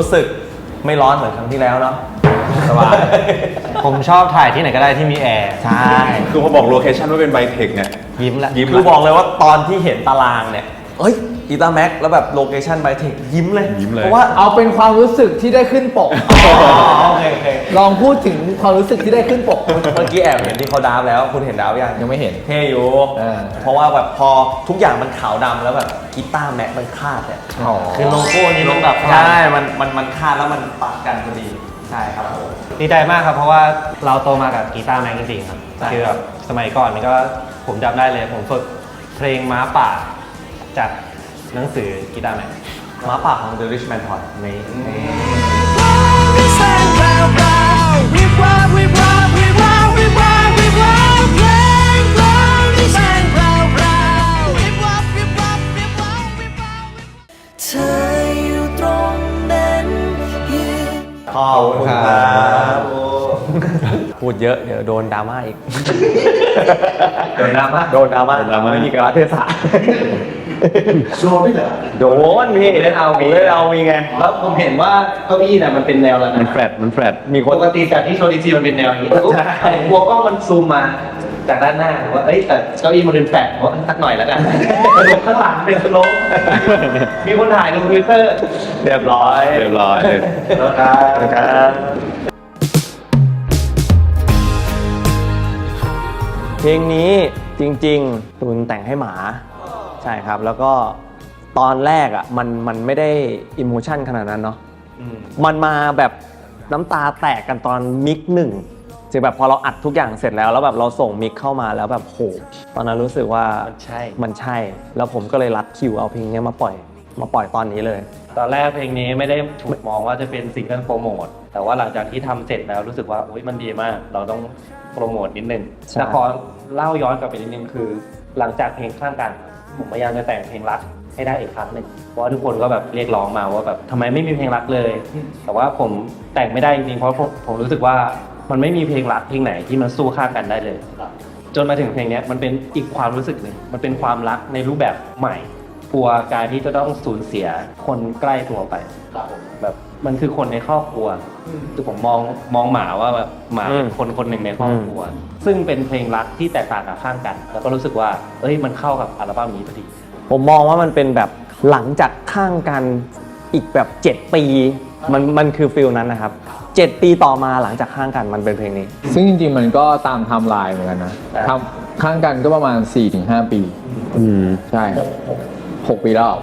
รู้สึกไม่ร้อนเหมือนครั้งที่แล้วเนาะสบาย ผมชอบถ่ายที่ไหนก็ได้ที่มีแอร์ ใช่ คือพอบอกโลเคชั่นว่าเป็นไบเทคเนี่ย ยิ้มละยิ้มคือบอกเลยว่าตอนที่เห็นตารางเนี่ย เอ้ยอีตาแม็กแล้วแบบโลเคชั่นไบเทคยิ้มเลยยิ้มเลย เพราะว่าเอาเป็นความรู้สึกที่ได้ขึ้นปกโอเคโอเคลองพูดถึงความรู้สึกที่ได้ขึ้นปก เมื่อกี้แอบเห็นที่เขาดาฟแล้วคุณเห็นดาฟยัง ยังไม่เห็น เท่อยู่ เออเพราะว่าแบบพอทุกอย่างมันขาวดำแล้วแบบกีตาร์แม็กมันคาดเนี่ยอ๋อ คือโลโก้นี้มันแบบใช่ มันมันมันคาดแล้วมันตัดกันพอดี ใช่ครับผม ดีใจมากครับ เพราะว่าเราโตมากับกีตาร์แม็กจริงๆครับ ใช่ คือแบบสมัยก่อนนี่ก็ผมจำได้เลย ผมฝึกเพลงม้าป่า จากหนังสือกีตาร์แม็กหมาป่าของ The Rich Man Pod นี่เธออยู่ตรงนั้นยืนขอบคุณครับพูดเยอะเดี๋ยวโดนดราม่าอีก โดนดราม่าโดนดราม่าโดนดราม่าไม่มีการเทศะ โดนไม่เหรอโดนพี่เล่นเอามีเล่นเอามีไงแล้วผมเห็นว่าเก้าอี้เนี่ยมันเป็นแนวแล้วมันนะแฟลตมันแฟลตมีคปนกติจากที่โชว์ดีซีมันเป็นแนวอย่างนี้ใช่กลัวกล้องมันซูมมาจากด้านหน้าผมว่าเอ้ยแต่เก้าอี้มันเป็นแฟลตผมว่าสักหน่อยแล้วกันลงข้างหลังเป็นสโลปมีคนถ่ายลงทวิตเตอร์เรียบร้อยเรียบร้อยเลยแล้วครับครับเพลงนี้จริงๆตูนแต่งให้หมา ใช่ครับ แล้วก็ตอนแรกอะมันมันไม่ได้อิโมชันขนาดนั้นเนาะมันมาแบบน้ำตาแตกกันตอนมิกหนึ่งคือแบบพอเราอัดทุกอย่างเสร็จแล้วแล้วแบบเราส่งมิกเข้ามาแล้วแบบโหตอนนั้นรู้สึกว่ามันใช่ มันใช่ แล้วผมก็เลยรัดคิวเอาเพลงเนี้ยมาปล่อยมาปล่อยตอนนี้เลย ตอนแรกเพลงนี้ไม่ได้ถูกมองว่าจะเป็นซิงเกิลโปรโมท แต่ว่าหลังจากที่ทำเสร็จแล้วรู้สึกว่าอุ้ยมันดีมาก เราต้องโปรโมทนิดนึงใช่ แต่ขอเล่าย้อนกลับไปนิดนึงคือ หลังจากเพลงข้างกัน ผมพยายามจะแต่งเพลงรักให้ได้อีกครั้งหนึ่งเพราะว่าทุกคนก็แบบเรียกร้องมาว่าแบบทำไมไม่มีเพลงรักเลย แต่ว่าผมแต่งไม่ได้จริงๆเพราะผมผมรู้สึกว่ามันไม่มีเพลงรักเพลงไหนที่มันสู้ข้างกันได้เลย จนมาถึงเพลงเนี้ยมันเป็นอีกความรู้สึกหนึ่งมันเป็นความรักในรูปแบบใหม่ กลัวการที่จะต้องสูญเสียคนใกล้ตัวไปแบบมันคือคนในครอบครัว คือผมมองมองหมาว่าแบบหมาเป็นอืมคนคนหนึ่งในครอบครัว ซึ่งเป็นเพลงรักที่แตกต่างกับข้างกัน แล้วก็รู้สึกว่า เอ้ยมันเข้ากับอัลบั้มนี้พอดี ผมมองว่ามันเป็นแบบหลังจากข้างกันอีกแบบ 7 ปี มันมันคือฟิลนั้นนะครับ 7 ปีต่อมาหลังจากข้างกันมันเป็นเพลงนี้ ซึ่งจริงๆมันก็ตามไทม์ไลน์เหมือนกันนะทำข้างกันก็ประมาณ 4-5 ปี อืมใช่ 6 ปีแล้ว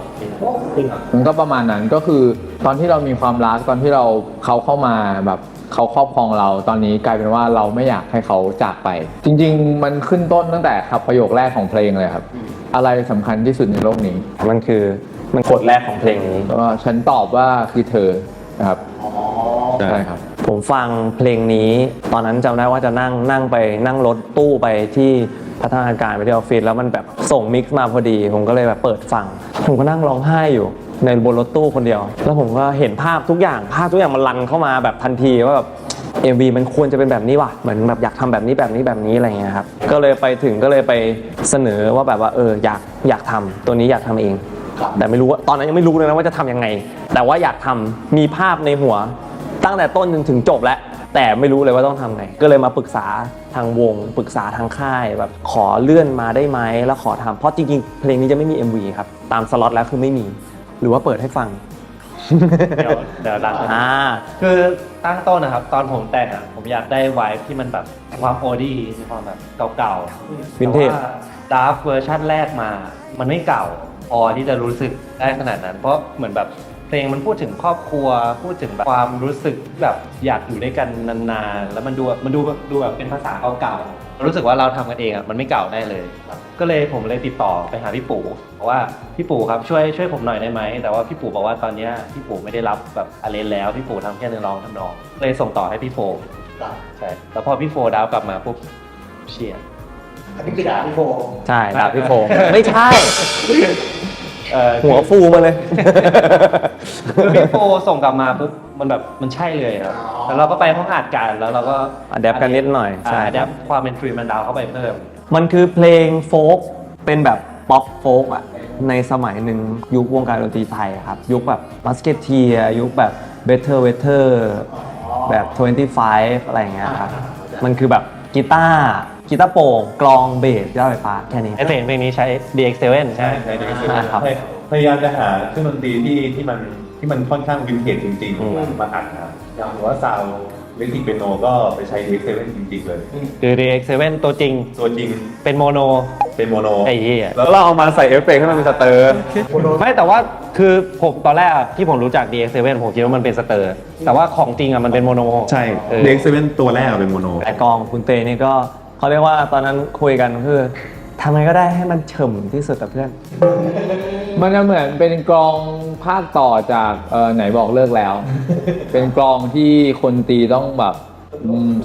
มันก็ประมาณนั้นก็คือตอนที่เรามีความรักตอนที่เราเขาเข้ามาแบบเขาครอบครองเราตอนนี้กลายเป็นว่าเราไม่อยากให้เขาจากไป จริง ๆ มันขึ้นต้นตั้งแต่ครับประโยคแรกของเพลงเลยครับ อะไรสำคัญที่สุดในโลกนี้มันคือมันกฎแรกของเพลงนี้แล้วก็ฉันตอบว่าคือเธอนะครับใช่ครับ ผมฟังเพลงนี้ ตอนนั้นจำได้ว่าจะนั่งนั่งไปนั่งรถตู้ไปที่ พัฒนาการไปที่ออฟฟิศแล้วมันแบบส่งมิกซ์มาพอดี ผมก็เลยแบบเปิดฟัง ผมก็นั่งร้องไห้อยู่ในบนรถตู้คนเดียว แล้วผมก็เห็นภาพทุกอย่างภาพทุกอย่างมันรันเข้ามาแบบทันทีว่าแบบ MV มันควรจะเป็นแบบนี้ว่ะ เหมือนแบบอยากทำแบบนี้แบบนี้แบบนี้อะไรเงี้ยครับ ก็เลยไปถึงก็เลยไปเสนอว่าแบบว่าเอออยากอยากทำตัวนี้อยากทำเอง แต่ไม่รู้ว่าตอนนั้นยังไม่รู้เลยนะว่าจะทำยังไง แต่ว่าอยากทำมีภาพในหัวตั้งแต่ต้นจนถึงจบแล้ว แต่ไม่รู้เลยว่าต้องทำไง ก็เลยมาปรึกษาทางวง ปรึกษาทางค่ายแบบขอเลื่อนมาได้ไหมแล้วขอทำเพราะจริงๆ เพลงนี้จะไม่มี MV ครับ ตามสล็อตแล้วคือไม่มี หรือว่าเปิดให้ฟัง เดี๋ยวเดี๋ยวรันอ่าคือตั้งต้นนะครับ ตอนผมแต่งอะผมอยากได้ไวท์ที่มันแบบความโอดี้มีความแบบเก่าๆ Vintage ดาร์ฟเวอร์ชันแรกมา มันไม่เก่าพอที่จะรู้สึกได้ขนาดนั้น เพราะเหมือนแบบ เพลงมันพูดถึงครอบครัว พูดถึงแบบความรู้สึกแบบอยากอยู่ด้วยกันนานๆ แล้วมันดูมันดูดูแบบเป็นภาษาเก่าๆรู้สึกว่าเราทำกันเองอะมันไม่เก่าได้เลย ก็เลยผมเลยติดต่อไปหาพี่ปู่บอกว่าพี่ปู่ครับช่วยช่วยผมหน่อยได้ไหมแต่ว่าพี่ปู่บอกว่าตอนเนี้ยพี่ปู่ไม่ได้รับแบบอะไรแล้วพี่ปู่ทำแค่เนื้อร้องทำนอง เลยส่งต่อให้พี่โฟใช่แล้วพอพี่โฟดาวกลับมาปุ๊บเชียร์ใช่ดาบพี่โฟมไม่ใช่ เอ่อหัวฟูมาเลย คือพี่โฟส่งกลับมาปุ๊บมันแบบมันใช่เลยครับแล้วเราก็ไปห้องอัดกันแล้วเราก็ Adapt กันนิดหน่อยใช่ อัดแอปความเป็นฟรีแมนดาวเข้าไปเพิ่ม มันคือเพลงโฟกเป็นแบบป๊อปโฟกอะในสมัยหนึ่งยุควงการดนตรีไทยอะครับ ยุคแบบบัสเกตเทียยุคแบบ Better Weather แบบ 25 อะไรอย่างเงี้ยครับ มันคือแบบกีตาร์ กีตาร์โปร่งกลองเบสย่าไฟฟ้าแค่นี้ไอเพลงเพลงนี้ใช้ DX7 ใช่ไหม ใช่ในเด็กใช่ครับ พยายามจะหาเครื่องดนตรีที่ที่มันที่มันค่อนข้างวินเทจจริงๆมาอัดนะครับอย่างว่าซาวเล็กทิกเปียโนก็ไปใช้ DX7 จริงๆเลย คือ DX7 ตัวจริงตัวจริงเป็นโมโน เป็นโมโนไอ้เหี้ยแล้วเราเอามาใส่เอฟเฟกต์ให้มันเป็นสเตอร์ไม่แต่ว่าคือผมตอนแรกอะที่ผมรู้จัก DX7 ผมคิดว่ามันเป็นสเตอร์ แต่ว่าของจริงอะมันเป็นโมโนใช่เออ DX7 ตัวแรกอะเป็นโมโนแต่กองคุณเตนี่ก็ เขาเรียกว่าตอนนั้นคุยกันคือทำไงก็ได้ให้มันเฉ่มที่สุดแต่เพื่อน มันจะเหมือนเป็นกลองภาคต่อจากเออไหนบอกเลิกแล้ว เป็นกลองที่คนตีต้องแบบ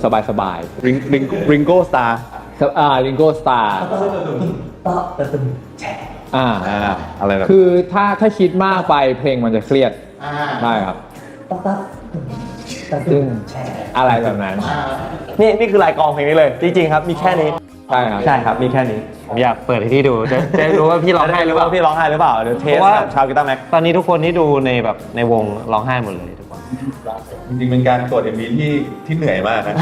สบายสบายริงริงริงโก้สตาร์ๆอ่าลิงโก้สตาร์อ่าอ่าอะไรแบบคือถ้าถ้าคิดมากไปเพลงมันจะเครียดใช่ครับ ซึ่งอะไรแบบนั้น นี่นี่คือลายกองเพลงนี้เลย จริงๆครับ มีแค่นี้ใช่ครับใช่ครับมีแค่นี้ ผมอยากเปิดให้ที่ดูจะจะรู้ว่าพี่ร้องไห้หรือเปล่า พี่ร้องไห้หรือเปล่าเดี๋ยวเทสเพราะว่า กับชาวกีตาร์แม็กตอนนี้ทุกคนที่ดูในแบบในวงร้องไห้หมดเลยทุกคนจริงๆเป็นการกด MV ที่ที่เหนื่อยมากนะ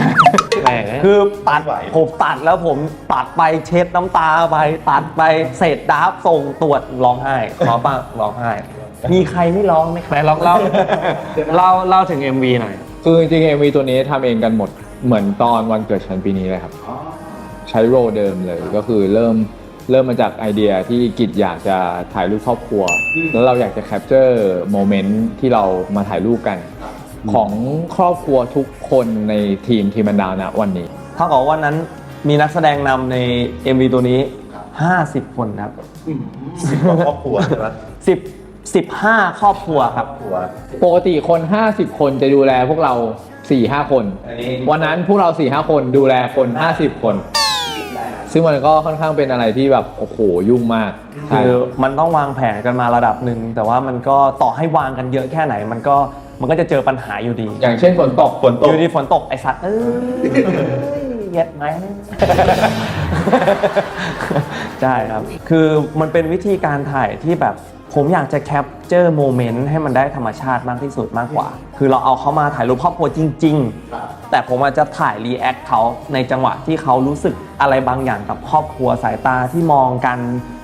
แม่งคือตัดไหว ผมตัดแล้วผมตัดไปเช็ดน้ำตาไป ตัดไปเศษดาบส่งตรวจร้องไห้ร้องป่ะร้องไห้ มีใครไม่ร้องไหมครับไหนลองเล่า เล่าเล่าถึง MV หน่อย คือจริงๆ MV ตัวนี้ทำเองกันหมดเหมือนตอนวันเกิดฉันปีนี้เลยครับใช้โรลเดิมเลยก็คือเริ่มเริ่มมาจากไอเดียที่กิจอยากจะถ่ายรูปครอบครัว แล้วเราอยากจะแคปเจอร์โมเมนต์ที่เรามาถ่ายรูปกัน ของครอบครัวทุกคนในทีมทีมบันดาวนะวันนี้ เท่ากับว่าวันนั้นมีนักแสดงนำใน MV ตัวนี้ 50 คนครับ สิบกว่าครอบครัวใช่ไหม 10 15 ครอบครัวครับครัว ปกติคน 50 คนจะดูแลพวกเรา 4-5 คน อันนี้ วันนั้นพวกเรา 4-5 คนดูแลคน 50 คน ซึ่งมันก็ค่อนข้างเป็นอะไรที่แบบโอ้โหยุ่งมากใช่ คือมันต้องวางแผนกันมาระดับหนึ่ง แต่ว่ามันก็ต่อให้วางกันเยอะแค่ไหน มันก็มันก็จะเจอปัญหาอยู่ดี อย่างเช่นฝนตกฝนตกอยู่ดีฝนตกไอสัตว์เอ้ยเย็ดไหม ใช่ครับ คือมันเป็นวิธีการถ่ายที่แบบ ผมอยากจะแคปเจอร์โมเมนต์ให้มันได้ธรรมชาติมากที่สุดมากกว่า คือเราเอาเขามาถ่ายรูปครอบครัวจริง ๆ แต่ผมอาจจะถ่ายรีแอคเขาในจังหวะที่เขารู้สึกอะไรบางอย่างกับครอบครัวสายตาที่มองกัน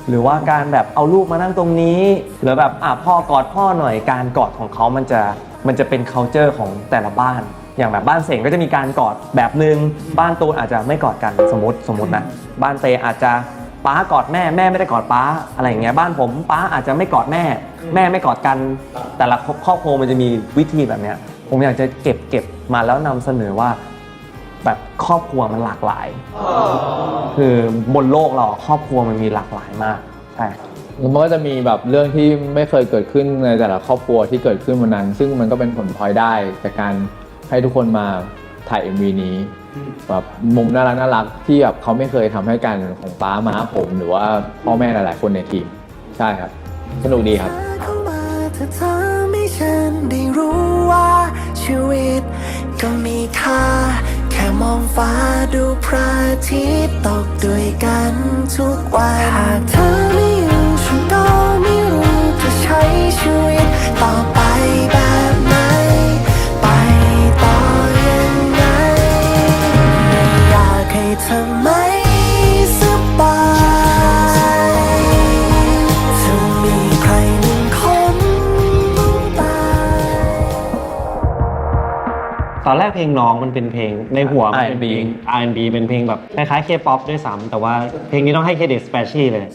หรือว่าการแบบเอาลูกมานั่งตรงนี้ หรือแบบอะพ่อกอดพ่อหน่อยการกอดของเขามันจะมันจะเป็น c u เจอร์ของแต่ละบ้าน อย่างแบบบ้านเสงก็จะมีการกอดแบบนึง บ้านตูนอาจจะไม่กอดกันสมมติสมมตินะ บ้านเตอาจจะ ป้ากอดแม่แม่ไม่ได้กอดป้าอะไรอย่างเงี้ยบ้านผมป้าอาจจะไม่กอดแม่ แม่ไม่กอดกัน แต่ละครอบครัวมันจะมีวิธีแบบเนี้ยผมอยากจะเก็บเก็บมาแล้วนำเสนอว่า แบบครอบครัวมันหลากหลาย คือบนโลกเราครอบครัวมันมีหลากหลายมากใช่มันก็จะมีแบบเรื่องที่ไม่เคยเกิดขึ้นในแต่ละครอบครัวที่เกิดขึ้นวันนั้น ซึ่งมันก็เป็นผลพลอยได้จากการให้ทุกคนมาถ่าย MV นี้ แบบมุมน่ารักน่ารักที่แบบเขาไม่เคยทำให้กันของป้าม้าผมหรือว่าพ่อแม่หลายๆ คนในทีม ใช่ครับ สนุกดีครับ เข้ามาเธอทำให้ฉันได้รู้ว่าชีวิตก็มีค่า แค่มองฟ้าดูพระอาทิตย์ตกด้วยกันทุกวันหากเธอไม่อยู่ฉันก็ไม่รู้จะใช้ชีวิตต่อไป ตอนแรกเพลงน้องมันเป็นเพลงในหัวมันเป็น R&B เพลง R&B เป็นเพลงแบบคล้ายๆ K-pop ด้วยซ้ำแต่ว่าเพลงนี้ต้องให้เครดิต Spacey เลย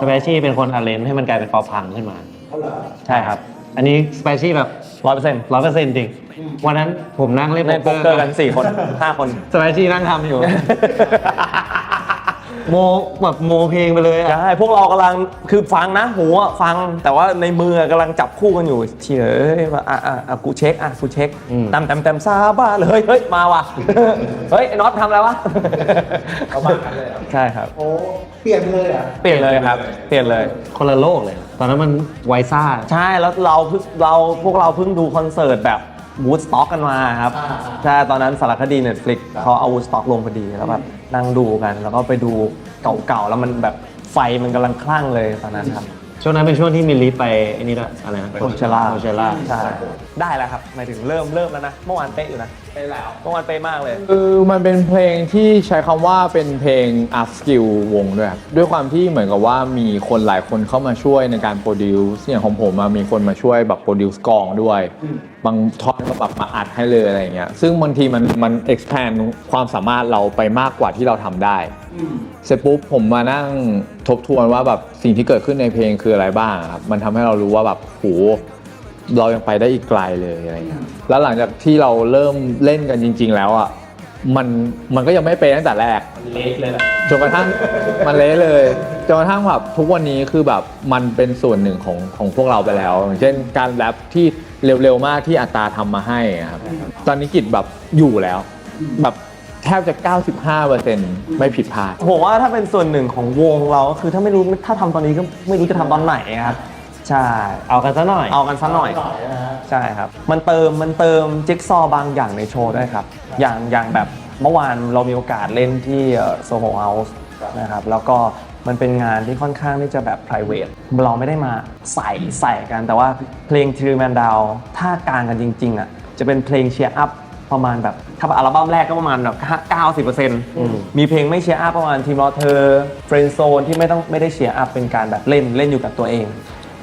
Spacey เป็นคนอาเลนให้มันกลายเป็นป๊อปพังขึ้นมาใช่ครับ อันนี้ Spacey แบบร้อยเปอร์เซ็นต์ร้อยเปอร์เซ็นต์จริงวันนั้นผมนั่งเล่นในโป๊กเกอร์กัน4คน5คนสไปซี่นั่งทำอยู่ โมแบบโมเพลงไปเลยอะใช่พวกเรากำลังคือฟังนะหูอะฟังแต่ว่าในมือกำลังจับคู่กันอยู่เฉยเอ้ยว่าอะอะอะกูเช็คอะกูเช็คตามเต็มเต็มซาบ้าเลยเฮ้ยเฮ้ยมาว่ะ เฮ้ยไอ้น็อตทำอะไรวะเขาบ้ากันเลยใช่ครับ โอ้เปลี่ยนเลยอะเปลี่ยนเลยครับ เปลี่ยนเลย คนละโลกเลย ตอนนั้นมันไวซ่า ใช่แล้วเราเพิ่งเราพวกเราเพิ่งดูคอนเสิร์ตแบบ วูดสต็อกกันมาครับใช่ตอนนั้นสารคดี Netflix เขาเอาวูดสต็อกลงพอดีแล้วแบบนั่งดูกัน แล้วก็ไปดูเก่าๆ แล้วมันแบบไฟมันกำลังคลั่งเลยตอนนั้นครับ ช่วงนั้นเป็นช่วงที่มิลลิไปไอ้นี่ด้วยอะไรนะโคเชล่าโคเชล่าใช่ ได้แล้วครับหมายถึงเริ่มเริ่มแล้วนะ เมื่อวานเป๊ะอยู่นะเป๊ะแล้วเมื่อวานเป๊ะมากเลย คือมันเป็นเพลงที่ใช้คำว่าเป็นเพลง art skill วงด้วยครับด้วยความที่เหมือนกับว่ามีคนหลายคนเข้ามาช่วยในการโปรดิวซ์อย่างของผมอะมีคนมาช่วยแบบโปรดิวซ์กลองด้วย บางท่อนก็แบบมาอัดให้เลยอะไรอย่างเงี้ยซึ่งบางทีมันมัน expand ความสามารถเราไปมากกว่าที่เราทำได้ เสร็จปุ๊บผมมานั่งทบทวนว่าแบบสิ่งที่เกิดขึ้นในเพลงคืออะไรบ้างครับมันทำให้เรารู้ว่าแบบโหเรายังไปได้อีกไกลเลยอะไรเงี้ยแล้วหลังจากที่เราเริ่มเล่นกันจริง ๆ แล้วอะมันมันก็ยังไม่เป็นตั้งแต่แรกเละเลยแหละจนกระทั่งมันเละเลยจนกระทั่งแบบทุกวันนี้คือแบบมันเป็นส่วนหนึ่งของของพวกเราไปแล้วอย่างเช่นการแรปที่เร็วๆมากที่อัตราทำมาให้อะครับตอนนี้กิจแบบอยู่แล้ว แบบแท บจะ 95%ไม่ผิดพลาด ผมว่าถ้าเป็นส่วนหนึ่งของวงเราก็คือถ้าไม่รู้ถ้าทำตอนนี้ก็ไม่รู้จะทำตอนไหนครับใช่เอากันซะหน่อย เอากันสักหน่อยใช่ครับ มันเติมมันเติมจิ๊กซอว์บางอย่างในโชว์ด้วยครับ อย่างอย่างแบบเมื่อวานเรามีโอกาสเล่นที่โซโ h เฮาส์นะครับแล้วก็มันเป็นงานที่ค่อนข้างที่จะแบบ p r i v a t เราไม่ได้มาใส่ใส่กัน แต่ว่าเพลงทรีแมนดาวถ้ากลางกันจริงๆอะจะเป็นเพลงเชียร์อัพ ประมาณแบบถ้าอัลบั้มแรกก็ประมาณแบบ 90%มีเพลงไม่เชียร์อัพประมาณทีมรอเธอเฟรนโซนที่ไม่ต้องไม่ได้เชียร์อัพเป็นการแบบเล่นเล่นอยู่กับตัวเอง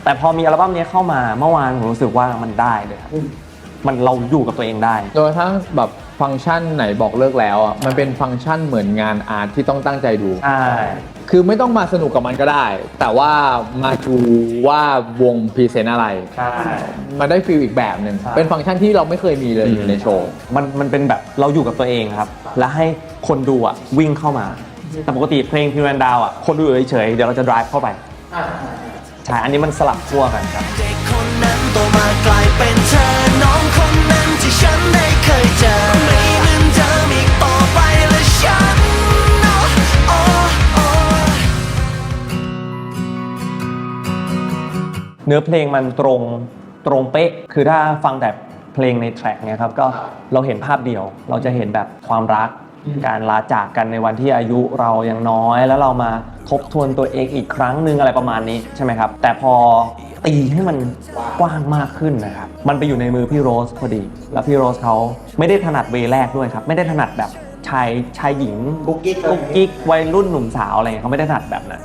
แต่พอมีอัลบั้มนี้เข้ามาเมื่อวานผมรู้สึกว่ามันได้เลยครับมันเราอยู่กับตัวเองได้โดยถ้าแบบฟังก์ชันไหนบอกเลิกแล้วอะมันเป็นฟังก์ชันเหมือนงานอาร์ตที่ต้องตั้งใจดูใช่ คือไม่ต้องมาสนุกกับมันก็ได้ แต่ว่ามาดูว่าวงพรีเซนต์อะไร ใช่ มันได้ฟีลอีกแบบหนึ่ง ใช่ เป็นฟังก์ชันที่เราไม่เคยมีเลยอยู่ในโชว์ มันมันเป็นแบบเราอยู่กับตัวเองครับ และให้คนดูอะวิ่งเข้ามา แต่ปกติเพลงพิมพ์ดาวอะคนดูอยู่เฉยๆเดี๋ยวเราจะ drive เข้าไปใช่อันนี้มันสลับขั้วกันครับ เด็กคนนั้นโตมากลายเป็นเธอ น้องคนนั้นที่ฉันได้เคยเจอ ไม่ เนื้อเพลงมันตรงตรงเป๊ะ คือถ้าฟังแต่เพลงในแทร็กเนี่ยครับก็เราเห็นภาพเดียว เราจะเห็นแบบความรัก การลาจากกันในวันที่อายุเรายังน้อย แล้วเรามาทบทวนตัวเองอีกครั้งหนึ่งอะไรประมาณนี้ใช่ไหมครับ แต่พอตีให้มันกว้างมากขึ้นนะครับ มันไปอยู่ในมือพี่โรสพอดี แล้วพี่โรสเขาไม่ได้ถนัดเวแรกด้วยครับ ไม่ได้ถนัดแบบชายชายหญิงกุ๊กกิ๊กกุ๊กกิ๊กวัยรุ่นหนุ่มสาวอะไรเงี้ยเขาไม่ได้ถนัดแบบนั้น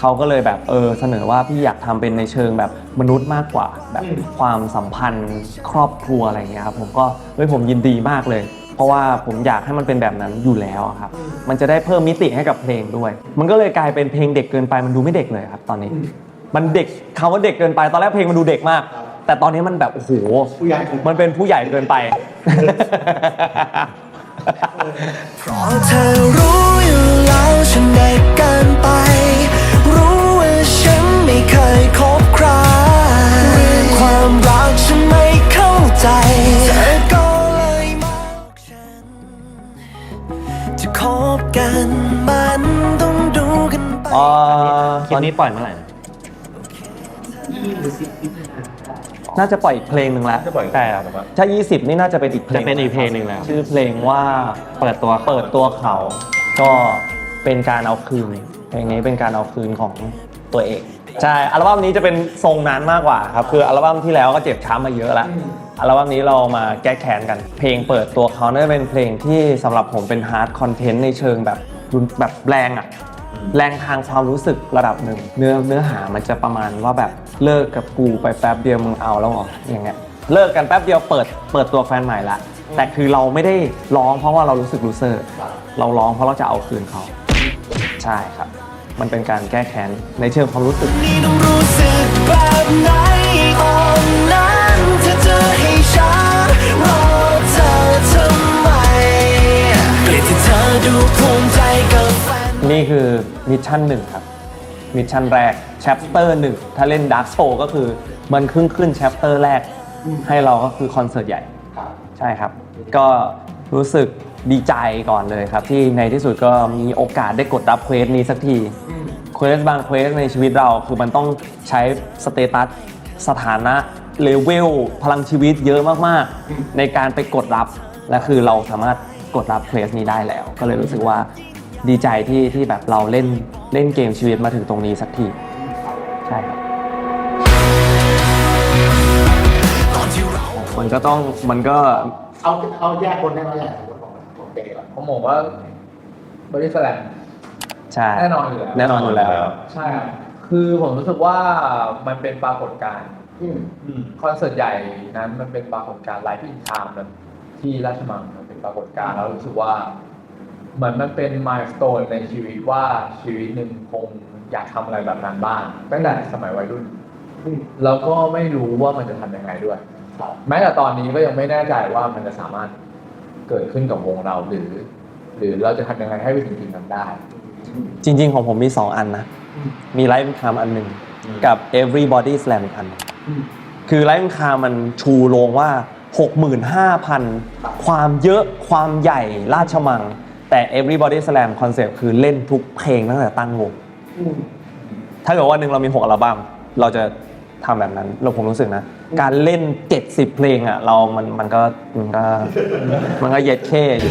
เขาก็เลยแบบเออเสนอว่าพี่อยากทำเป็นในเชิงแบบมนุษย์มากกว่าแบบความสัมพันธ์ครอบครัวอะไรอย่างเงี้ยครับผมก็เฮ้ยผมยินดีมากเลย เพราะว่าผมอยากให้มันเป็นแบบนั้นอยู่แล้วอะครับ มันจะได้เพิ่มมิติให้กับเพลงด้วย มันก็เลยกลายเป็นเพลงเด็กเกินไปมันดูไม่เด็กเลยครับ ตอนนี้ มันเด็กคำว่าเด็กเกินไปตอนแรกเพลงมันดูเด็กมาก แต่ตอนนี้มันแบบโอ้โหมันเป็นผู้ใหญ่เกินไปเพราะเธอรู้อยู่แล้วฉันเด็ อคลิปนี้ปล่อยเมื่อไหร่นะน่าจะปล่อยอีกเพลงหนึ่งแล้วจะปล่อยแต่แบบว่าถ้า 20 นี่น่าจะเป็นอีกเพลงจะเป็นอีกเพลงหนึ่งแล้ว ชื่อเพลงว่าเปิดตัวเปิดตัวเขา ก็เป็นการเอาคืนเพลงนี้เป็นการเอาคืนของตัวเองใช่อัลบั้มนี้จะเป็นทรงนั้นมากกว่าครับคืออัลบั้มที่แล้วก็เจ็บช้ำมาเยอะแล้วอัลบั้มนี้เรามาแก้แค้นกัน เพลงเปิดตัวเขาน่าจะเป็นเพลงที่สำหรับผมเป็นฮาร์ดคอนเทนต์ในเชิงแบบรุนแบบแรงอะ แรงทางความรู้สึกระดับหนึ่ง เนื้อเนื้อหามันจะประมาณว่าแบบเลิกกับกูไปแป๊บเดียวมึงเอาแล้วเหรออย่างเงี้ยเลิกกันแป๊บเดียวเปิดเปิดตัวแฟนใหม่ละแต่คือเราไม่ได้ร้องเพราะว่าเรารู้สึกรู้เซอร์เราร้องเพราะเราจะเอาคืนเขาใช่ครับ มันเป็นการแก้แค้นในเชิงความรู้สึกนี่ต้องรู้สึกแบบไหนตอนนั้นเธอจะให้ฉันรอเธอทำไมเกลียดที่เธอดูภูมิใจกับแฟ นนี่คือมิชชั่นหนึ่งครับ มิชชั่นแรกแชปเตอร์หนึ่งถ้าเล่นดาร์กโซก็คือมันขึ้นขึ้นแชปเตอร์แรก ให้เราก็คือคอนเสิร์ตใหญ่ใช่ครับ ก็รู้สึกดีใจก่อนเลยครับ ที่ในที่สุดก็มีโอกาสได้กดรับเควสนี้สักทีเควสบางเควสในชีวิตเราคือมันต้องใช้สเตตัสสถานะเลเวลพลังชีวิตเยอะมากๆ ในการไปกดรับและคือเราสามารถกดรับเควสนี้ได้แล้ว ก็เลยรู้สึกว่า ดีใจที่ที่แบบเราเล่นเล่นเกมชีวิตมาถึงตรงนี้สักทีใช่ครับมันก็ต้องมันก็เอาเอาแยกคนได้ไหมแหละของของเตก่อนผมมองว่าบริสแลมใช่แน่นอนอยู่แล้วแน่นอนอยู่แล้วใช่ครับคือผมรู้สึกว่ามันเป็นปรากฏการณ์อืมคอนเสิร์ตใหญ่นั้นมันเป็นปรากฏการณ์ไลฟ์อินไทม์นั้นที่ราชมังมันเป็นปรากฏการณ์แล้วรู้สึกว่า เหมือนมันเป็นมายสเตนในชีวิตว่าชีวิตหนึ่งคงอยากทำอะไรแบบนั้นบ้างตั้งแต่สมัยวัยรุ่น แล้วก็ไม่รู้ว่ามันจะทำยังไงด้วยแม้แต่ตอนนี้ก็ยังไม่แน่ใจว่ามันจะสามารถเกิดขึ้นกับวงเราหรือ หรือเราจะทำยังไงให้ไปถึงจุดนั้นได้ จริง ๆ ของผมมี 2 อันนะมีไลฟ์คามอันหนึ่งกับ everybody slam อีกอันหนึ่งคือไลฟ์คามมันชูโรงว่า 65,000 ความเยอะความใหญ่ราชมัง แต่ everybody slam คอนเซปต์คือเล่นทุกเพลงตั้งแต่ตั้งวงถ้าเกิดว่าหนึ่งเรามี6อัลบั้มเราจะทำแบบนั้น เราผมรู้สึกนะ การเล่น 70 เพลงอะ เรา มัน มันก็ มันก็ มันก็เย็ดเข้อยู่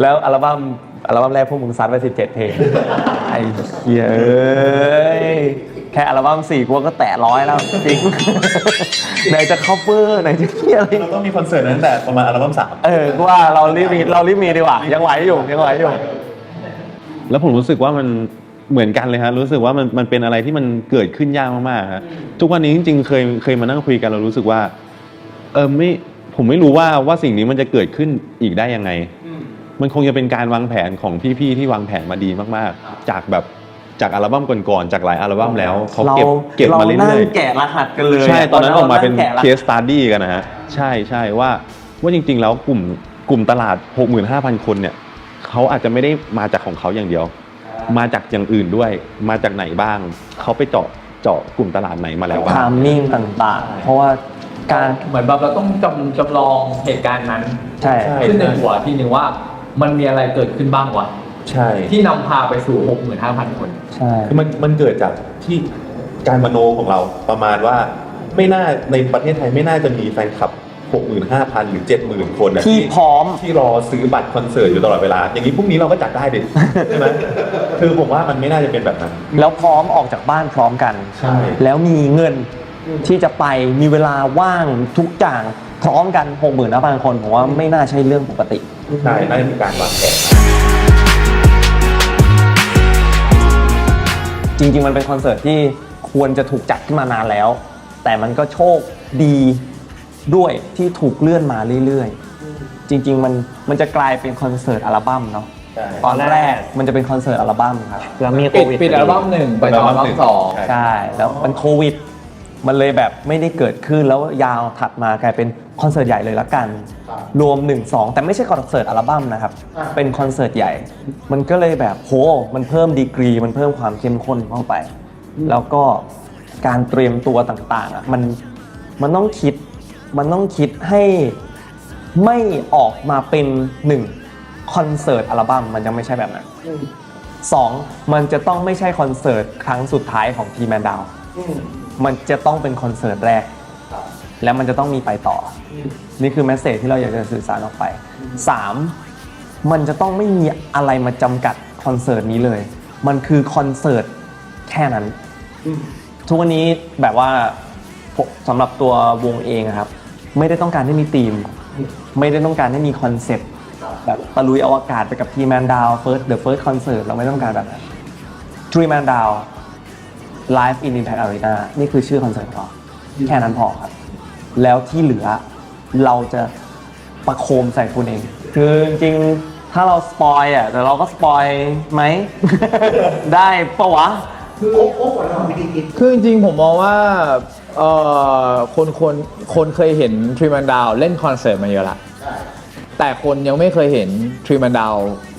แล้วอัลบั้ม อัลบั้มแรกพวกมึงซัดไป 17 เพลง ไอ้เหี้ยเอ้ยแค่อัลบั้ม4กูว่าก็แตะร้อยแล้วจริง ไหนจะ cover ไหนจะเหี้ยอะไรเราต้องมีคอนเสิร์ตนั้นแต่ประมาณอัลบั้มสามเออกูว่าเรารีบมีเรารีบมีดีกว่า ยังไหวอยู่ยังไหวอยู่ แล้วผมรู้สึกว่ามันเหมือนกันเลยฮะรู้สึกว่ามันมันเป็นอะไรที่มันเกิดขึ้นยากมากๆฮะทุกวันนี้จริงๆเคยเคยมานั่งคุยกันเรารู้สึกว่า เออไม่ผมไม่รู้ว่าว่าสิ่งนี้มันจะเกิดขึ้นอีกได้ยังไง มันคงจะเป็นการวางแผนของพี่ๆที่วางแผนมาดีมากๆ จากแบบ จากอัลบั้มก่อนๆจากหลายอัลบั้มแล้วเขาเก็บเก็บมาเรื่นั่องยแกะรหัสกันเลยๆใช่ตอนนั้นออกมาเป็นแกะรเคหัสสตัดดี้กันนะฮะใช่ใช่ว่าว่าจริง ๆ แล้วกลุ่มกลุ่มตลาด 65,000 คนเนี่ยเขาอาจจะไม่ได้มาจากของเขาอย่างเดียว มาจากอย่างอื่นด้วยมาจากไหนบ้าง เขาไปเจาะเจาะกลุ่มตลาดไหนมาแล้วบ้างทามมิ่งต่างๆ เพราะว่าการเหมือนแบบเราต้องจำจำลองเหตุการณ์นั้นใช่ใช่ขึ้นในหัวทีหนึ่งว่ามันมีอะไรเกิดขึ้นบ้างวะ ใช่ที่นำพาไปสู่ 65,000 คน ใช่ คือมันมันเกิดจากที่การมโนของเราประมาณว่าไม่น่าในประเทศไทยไม่น่าจะมีแฟนคลับ 65,000 หรือ 70,000 คนนะที่พร้อม ที่รอซื้อบัตรคอนเสิร์ตอยู่ตลอดเวลา อย่างนี้พรุ่งนี้เราก็จัดได้ดิ ใช่ไหมคือผมว่ามันไม่น่าจะเป็นแบบนั้น แล้วพร้อมออกจากบ้านพร้อมกัน ใช่ แล้วมีเงินที่จะไปมีเวลาว่างทุกอย่างพร้อมกันหกหมื่นนะบางคนผมว่าไม่น่าใช่เรื่องปกติ ใช่น่าจะมีการวางแผน จริง ๆ มันเป็นคอนเสิร์ตที่ควรจะถูกจัดขึ้นมานานแล้ว แต่มันก็โชคดีด้วยที่ถูกเลื่อนมาเรื่อยๆ จริง ๆ มันมันจะกลายเป็นคอนเสิร์ตอัลบั้มเนาะใช่ตอนแรกมันจะเป็นคอนเสิร์ตอัลบั้มครับแล้วมีโคปิดวิดปิดอัลบั้มหนึ่งไปต่ออัลบั้มสองใช่ใช่แล้วมันโควิด มันเลยแบบไม่ได้เกิดขึ้นแล้วยาวถัดมากลายเป็นคอนเสิร์ตใหญ่เลยละกันรวม 1 2 แต่ไม่ใช่คอนเสิร์ตอัลบั้มนะครับเป็นคอนเสิร์ตใหญ่ มันก็เลยแบบโหมันเพิ่มดีกรี มันเพิ่มความเข้มข้นเข้าไป แล้วก็การเตรียมตัวต่างๆอะมันมันต้องคิดมันต้องคิดให้ไม่ออกมาเป็นหนึ่งคอนเสิร์ตอัลบั้มมันยังไม่ใช่แบบนั้นสองมันจะต้องไม่ใช่คอนเสิร์ตครั้งสุดท้ายของทีแมนดาวมั นจะต้องเป็นคอนเสิร์ตแรก แล้วมันจะต้องมีไปต่ออนี่คือแมสเซจที่เราอยากจะสื่อสารออกไป 3. มันจะต้องไม่มีอะไรมาจำกัดคอนเสิร์ตนี้เลย มันคือคอนเสิร์ตแค่นั้น ทุกวันนี้แบบว่าผมสำหรับตัววงเองอะครับ ไม่ได้ต้องการให้มีธีม ไม่ได้ต้องการให้มีคอนเซปต์แบบตะลุยอวกาศไปกับทีแมนดาวเฟิร์สเดอะเฟิร์สคอนเสิร์ตเราไม่ต้องการแบบนั้นทรีแมนดาว Live in Impact Arena นี่คือชื่อคอนเสิร์ตของเราแค่นั้นพอครับ แล้วที่เหลือเราจะประโคมใส่คุณเอง คือจริงๆถ้าเราสปอยอะแต่เราก็สปอยไหม ได้ปะวะ คือโอ้โอ้กว่าเราวิธีคิดคือจริงๆผมมองว่าเอ่อคนคนคนเคยเห็นทรีมันดาวเล่นคอนเสิร์ตมาเยอะละแต่คนยังไม่เคยเห็นทรีมันดาว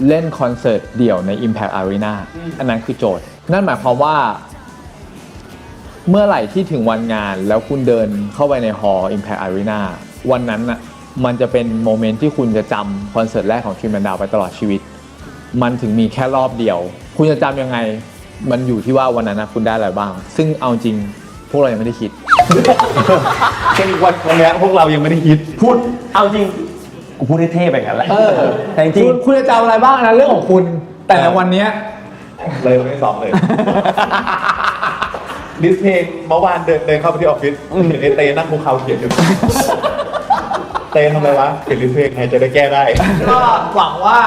เล่นคอนเสิร์ตเดี่ยวใน Impact Arena อันนั้นคือโจทย์ นั่นหมายความว่า เมื่อไหร่ที่ถึงวันงานแล้วคุณเดินเข้าไปในฮอลล์ Impact Arena วันนั้นน่ะมันจะเป็นโมเมนต์ที่คุณจะจำคอนเสิร์ตแรกของทรีมันดาวไปตลอดชีวิต มันถึงมีแค่รอบเดียว คุณจะจำยังไง มันอยู่ที่ว่าวันนั้นนะคุณได้อะไรบ้าง ซึ่งเอาจริงพวกเรายังไม่ได้คิดแค่วันวันเนี้ยพวกเรายังไม่ได้ฮิตพูดเอาจริงกูพูดให้เท่ไปงั้นแหละเออแต่จริงคุณคุณจะจำอะไรบ้างนะเรื่องของคุณ แต่ในวันเนี้ยเลยไม่สองเลย ลิสต์เพลงเมื่อวานเดินเดินเข้าไปที่ออฟฟิศเห็นไอเตนั่งคุกเข่าเขียนอยู่ เตทำไมวะเขียนลิสต์เพลงไงจะได้แก้ได้ ก็หวังว่า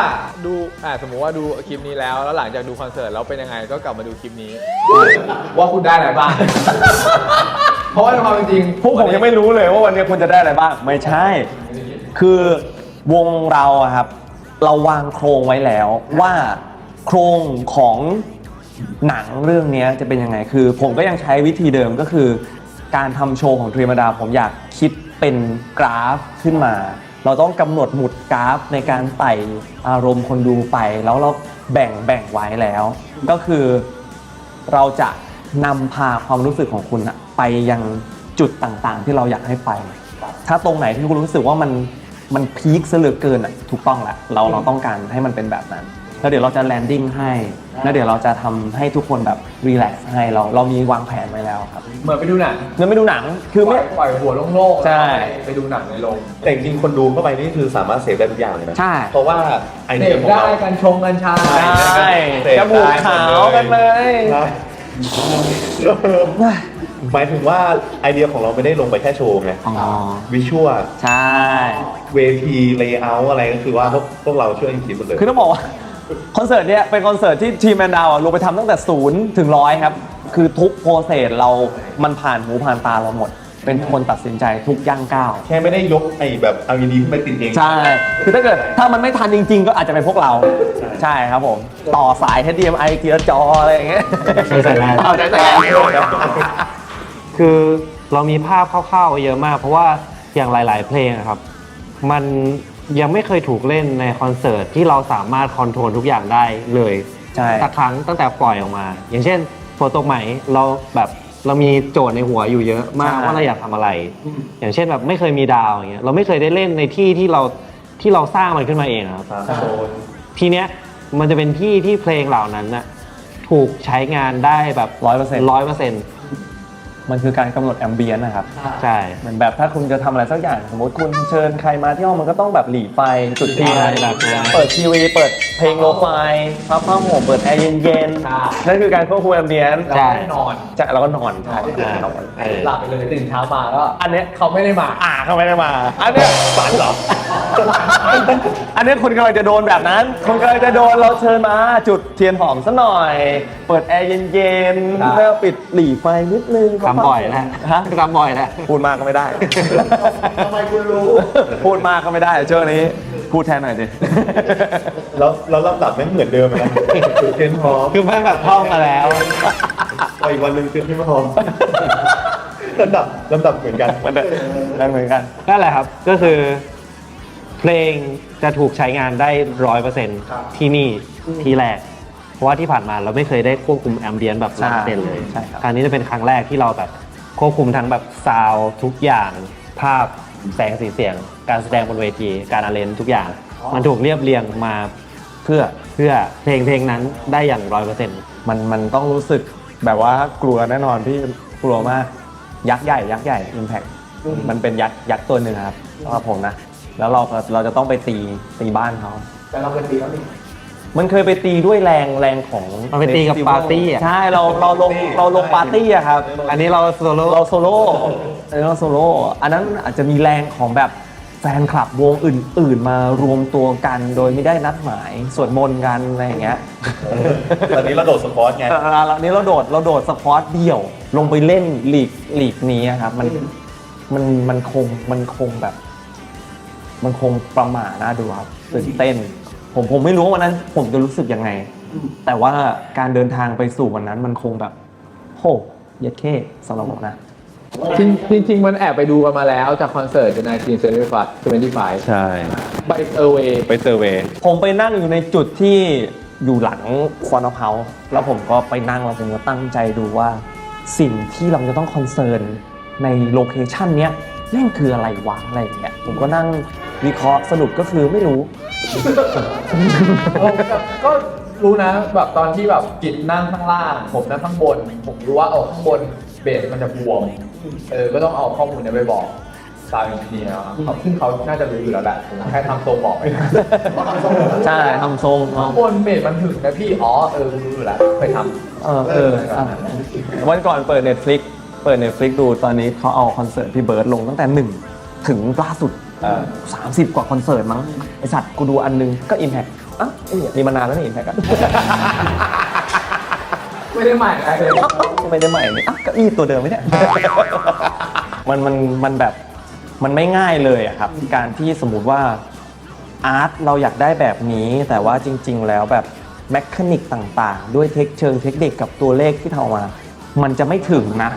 ดูอ่าสมมุติว่าดูคลิปนี้แล้ว แล้วหลังจากดูคอนเสิร์ตแล้วเป็นยังไงก็กลับมาดูคลิปนี้ ว่าคุณได้อะไรบ้าง เพราะว่าในความเป็นจริงพวกผมยังไม่รู้เลยว่าวันนี้คุณจะได้อะไรบ้าง ไม่ใช่ คือวงเราอะครับ เราวางโครงไว้แล้วว่าโครงของ หนังเรื่องนี้จะเป็นยังไงคือ ผมก็ยังใช้วิธีเดิมก็คือ การทำโชว์ของทรีมาดาผมอยากคิดเป็นกราฟขึ้นมา เราต้องกำหนดหมุดกราฟในการไต่อารมณ์คนดูไป แล้วเราแบ่งแบ่งไว้แล้ว ก็คือเราจะนำพาความรู้สึกของคุณไปยังจุดต่างๆ ที่เราอยากให้ไป ถ้าตรงไหนที่คุณรู้สึกว่ามันมันพีคซะเหลือเกินอะถูกต้องแหละเราเราต้องการให้มันเป็นแบบนั้น แล้วเดี๋ยวเราจะแลนดิ้งให้ แล้วเดี๋ยวเราจะทำให้ทุกคนแบบรีแลกซ์ให้เราเรามีวางแผนไว้แล้วครับเหมือนไปดูหนังเงินไม่ดูหนังคือไม่ปล่อยหัวโล่งๆใช่ แล้วไปดูหนังในโรงแต่จริงๆคนดูเข้าไปนี่คือสามารถเสพได้ทุกอย่างเลยนะ ใช่ เพราะว่าไอเสเดียพของได้เรา กันชงกันชาใช่จมูกขาวกันเลยใช่หมายถึงว่าไอเดียของเราไม่ได้ลงไปแค่โชว์ไง อ๋อวิชวลใช่ เวทีเลเยอร์อะไรก็คือว่าพวกพวกเราช่วยกันคิดหมดเลย คือต้องบอกว่า คอนเสิร์ตเนี้ยเป็นคอนเสิร์ตที่ทีมแมนดาวลงไปทำตั้งแต่ศูนย์ถึงร้อยครับ คือทุกโปรเซสเรามันผ่านหูผ่านตาเราหมด เป็นคนตัดสินใจทุกย่างก้าว แค่ไม่ได้ยกไอ้แบบเอาดีๆขึ้นไปติดเอง ใช่ คือถ้าเกิดถ้ามันไม่ทันจริง ๆ ก็อาจจะเป็นพวกเรา ใช่ครับผม ต่อสาย HDMI เกียร์จออะไรอย่างเงี้ยใช้สายแลน เอาใช้สายแลนคือเรามีภาพคร่าวๆไว้เยอะมาก เพราะว่าอย่างหลาย ๆ เพลงอะครับ มัน ยังไม่เคยถูกเล่นในคอนเสิร์ตที่เราสามารถคอนโทรลทุกอย่างได้เลยใช่สักครั้งตั้งแต่ปล่อยออกมา อย่างเช่นโฟโต้ใหม่เราแบบเรามีโจทย์ในหัวอยู่เยอะมากว่าเราอยากทำอะไร อย่างเช่นแบบไม่เคยมีดาวอย่างเงี้ยเราไม่เคยได้เล่นในที่ที่เราที่เราสร้างมันขึ้นมาเองอะครับทีเนี้ยมันจะเป็นที่ที่เพลงเหล่านั้นน่ะถูกใช้งานได้แบบ100%ร้อยเปอร์เซ็นต์ มันคือการกำหนดแอมเบียนนะครับ ใช่ เหมือนแบบถ้าคุณจะทำอะไรสักอย่าง สมมติคุณเชิญใครมาที่ห้องมันก็ต้องแบบหลีไฟจุดเทียนแบบนั้นเปิดทีวี เปิดเพลงโลไฟพับผ้าห่มเปิดแอร์เย็นๆนั่นคือการควบคุมแอมเบียนใช่นอนใช่แล้วก็นอนใช่นอนเออ หลับไปเลยตื่นเช้ามาก็อันเนี้ยเขาไม่ได้มา อ่าเขาไม่ได้มา อันเนี้ยฝันเหรอ อันเนี้ยคุณกำลังจะโดนแบบนั้นคุณกำลังจะโดนเราเชิญมา จุดเทียนหอมซะหน่อย เปิดแอร์เย็นครับๆแล้วปิดหลีไฟนิดนึงทำบ่อยแล้วฮะทำบ่อยแล้วพูดมากก็ไม่ได้ ทำไมคุณรู้ พูดมากก็ไม่ได้ช่วงนี้ พูดแทนหน่อยสิแล้วแล้วลำดับไม่เหมือนเดิมเลยนะจุดเทียนหอมคือแม่งแบบท่องมาแล้ว พออีกวันหนึ่งจุดเทียนหอมลำดับลำดับเหมือนกันมันนั่นเหมือนกัน นั่นแหละครับ ก็คือ เพลงจะถูกใช้งานได้ร้อยเปอร์เซ็นต์ที่นี่ที่แรกเพ ราะว่าที่ผ่านมาเราไม่เคยได้ควบคุมแอมเบียนแบบใช่ร้อยเปอร์เซ็นต์เลยใช่ครับ ครั้งนี้จะเป็นครั้งแรกที่เราแบบควบคุมทั้งแบบซาวด์ทุกอย่างภาพแสงสีเสียง การแสดงบนเวที การอาเลนทุกอย่าง มันถูกเรียบเรียงมาเพื่อเพื่อเพลงเพลงนั้นได้อย่างร้อยเปอร์เซ็นต์มันมันต้องรู้สึกแบบว่ากลัวแน่นอนพี่กลัวมากยักษ์ใหญ่ยักษ์ใหญ่ Impact มันเป็นยักษ์ยักษ์ตัวหนึ่งครับสำหรับผมนะ แล้วเราเราจะต้องไปตีตีบ้านเขาแต่เราเป็นตีแล้วนี่ มันเคยไปตีด้วยแรงแรงของมันไปตีกับ Festival ปาร์ตี้อะ ใช่เราเราลงเราลงปาร์ตี้อะครับ อันนี้เราโซโล่เราโซโล่อันนี้เราโซโล่อันนั้นอาจจะมีแรงของแบบแฟนคลับวงอื่น ๆ มารวมตัวกันโดยไม่ได้นัดหมายสวดมนต์กันอะไรอย่างเงี้ยตอนนี้เราโดดสปอร์ตไงเออแล้วนี้เราโดดเราโดดสปอร์ตเดี่ยว ลงไปเล่นลีกลีกนี้อะครับมันมันมันคงมันคงแบบ มันคงประหม่าน่าดูครับตื่นเต้น ผมผมไม่รู้ว่าวันนั้นผมจะรู้สึกยังไง แต่ว่าการเดินทางไปสู่วันนั้นมันคงแบบโหเยัดเข้สำหรับผมนะ จริงจริงๆมันแอบไปดูกันมาแล้วจากคอนเสิร์ตใน1975ใช่ ไปเออร์เวย์ไปเซอร์เวย์ผมไปนั่งอยู่ในจุดที่อยู่หลังควอนอเฮาส์แล้วผมก็ไปนั่งแล้วผมก็ตั้งใจดูว่า สิ่งที่เราจะต้องคอนเซิร์นในโลเคชันเนี้ยแม่งคืออะไรวะอะไรอย่างเงี้ยผมก็นั่ง วิเคราะห์สรุปก็คือไม่รู้ก็รู้นะแบบตอนที่แบบกิจนั่งข้างล่าง ผมนั่งข้างบน ผมรู้ว่าเอาข้างบนเบสมันจะบวมเออก็ต้องเอาข้อมูลเนี้ยไปบอกตามอีกทีนะครับซึ่งเขาน่าจะรู้อยู่แล้วแหละผมแค่ทำทรงบอกไปใช่ทำทรงเนาะข้างบนเบสมันถึงนะพี่อ๋อเออรู้อยู่แล้วไปทำเออเอออะวันก่อนเปิด Netflix เปิด Netflix ดูตอนนี้เขาเอาคอนเสิร์ตพี่เบิร์ดลงตั้งแต่หนึ่งถึงล่าสุด สามสิบกว่าคอนเสิร์ตมั้งไอสัตว์กูดูอันนึงก็ Impact อะไอ้เนี่ยมีมานานแล้วนี่ Impact อะไม่ได้ใหม่อะไรเลยเอ้าเอ้าไม่ได้ใหม่นี่อะเก็อี้ตัวเดิมไหมเนี่ยมันมันมันแบบมันไม่ง่ายเลยอะครับ การที่สมมุติว่าอาร์ตเราอยากได้แบบนี้ แต่ว่าจริง ๆ แล้วแบบแมคานิกต่างๆ ด้วยเทคเชิงเทคนิคกับตัวเลขที่ทำออกมา มันจะไม่ถึงนะ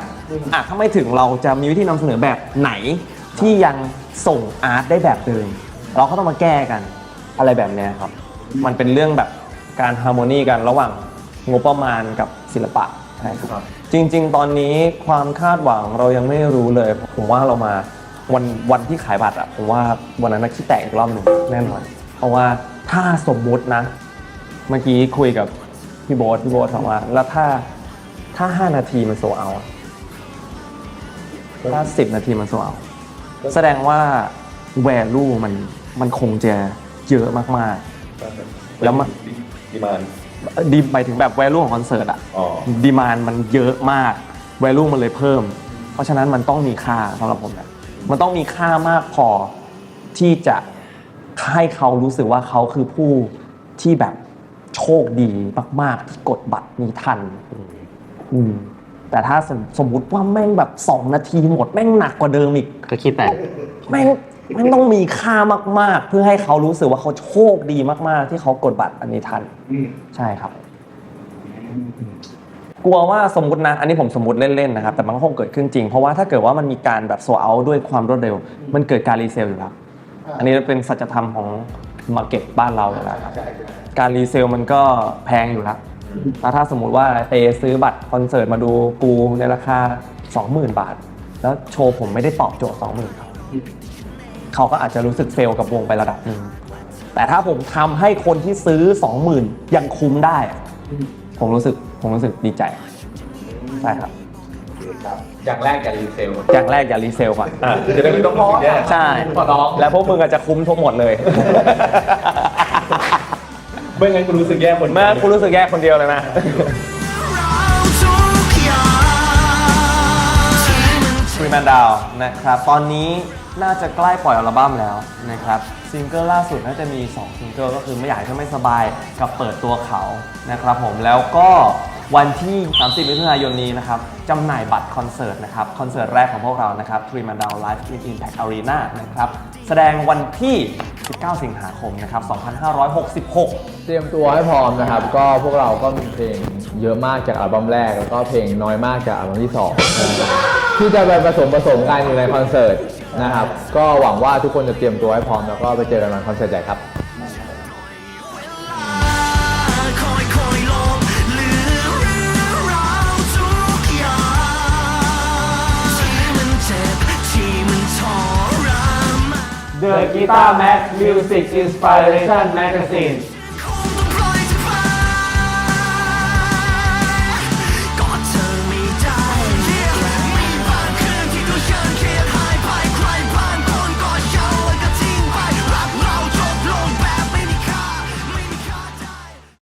อะถ้าไม่ถึงเราจะมีวิธีนำเสนอแบบไหน ที่ยังส่งอาร์ตได้แบบเดิมเราก็ต้องมาแก้กันอะไรแบบเนี้ยครับ มันเป็นเรื่องแบบการฮาร์โมนีกันระหว่างงบประมาณกับศิลปะใช่ครับจริง ๆ ตอนนี้ความคาดหวังเรายังไม่รู้เลย ผมว่าเรามาวันวันที่ขายบัตรอะผมว่าวันนั้นนะคิดแตกอีกรอบหนึ่งแน่นอนเพราะว่าถ้าสมมุตินะ เมื่อกี้คุยกับพี่โบ๊ทพี่โบ๊ทถามว่า แล้วถ้าถ้า 5 นาทีมันโซเอาอะถ้า 10 นาทีมันโซเอา แสดงว่า value มันมันคงจะเยอะมากๆ แล้วมันดีมานดีไปถึงแบบ value ของคอนเสิร์ตอะอ๋อดีมานมันเยอะมาก value มันเลยเพิ่ม เพราะฉะนั้นมันต้องมีค่าสำหรับผมนะมันต้องมีค่ามากพอที่จะให้เขารู้สึกว่าเขาคือผู้ที่แบบโชคดีมาก ๆ ที่กดบัตรนี้ทัน อืม แต่ถ้าสมสมมุติว่าแม่งแบบ2นาทีหมดแม่งหนักกว่าเดิมอีกก็คิดแต่แม่งแม่งต้องมีค่ามาก ๆ เพื่อให้เขารู้สึกว่าเขาโชคดีมากๆ ที่เขากดบัตรอันนี้ทันใช่ครับ กลัวว่าสมมตินะ อันนี้ผมสมมติเล่นๆนะครับ แต่มันก็คงเกิดขึ้นจริง เพราะว่าถ้าเกิดว่ามันมีการแบบโซเอาด้วยความรวดเร็ว มันเกิดการรีเซลอยู่แล้วอันนี้เป็นสัจธรรมของมาร์เก็ตบ้านเราอยู่แล้วครับการรีเซลมันก็แพงอยู่แล้ว แล้วถ้าสมมุติว่าเตซื้อบัตรคอนเสิร์ตมาดูกูในราคา 20,000 บาท แล้วโชว์ผมไม่ได้ตอบโจทย์ 20,000ครับเขาก็อาจจะรู้สึกเฟลกับวงไประดับหนึ่งแต่ถ้าผมทำให้คนที่ซื้อ 20,000 ยังคุ้มได้อะผมรู้สึกผมรู้สึกดีใจใช่ครับอย่างแรกอย่ารีเซลอย่างแรกอย่ารีเซลก่อนจะได้ไม่ต้องรู้สึกแย่ใช่ขอร้องแล้วพวกมึงอาจจะคุ้มทั้งหมดเลย ไม่งั้นกูรู้สึกแย่คนแม่กูรู้สึกแย่คนเดียวเลยนะฟรีแมนดาวนะครับ ตอนนี้น่าจะใกล้ปล่อยอัลบั้มแล้วนะครับ ซิงเกิลล่าสุดน่าจะมี 2 ซิงเกิลก็คือไม่อยากให้เธอไม่สบายกับเปิดตัวเขานะครับผมแล้วก็ วันที่ 30 มิถุนายนนี้นะครับจำหน่ายบัตรคอนเสิร์ตนะครับ คอนเสิร์ตแรกของพวกเรานะครับ Three Man Down Live in Impact Arena นะครับ แสดงวันที่ 19 สิงหาคมนะครับ 2566 เตรียมตัวให้พร้อมนะครับ ก็พวกเราก็มีเพลงเยอะมากจากอัลบั้มแรก แล้วก็เพลงน้อยมากจากอัลบั้มที่สองที่จะไปผสมผสมกันอยู่ในคอนเสิร์ตนะครับ ก็หวังว่าทุกคนจะเตรียมตัวให้พร้อมแล้วก็ไปเจอกันวันคอนเสิร์ตใหญ่ครับ The Guitar Max Music Inspiration Magazine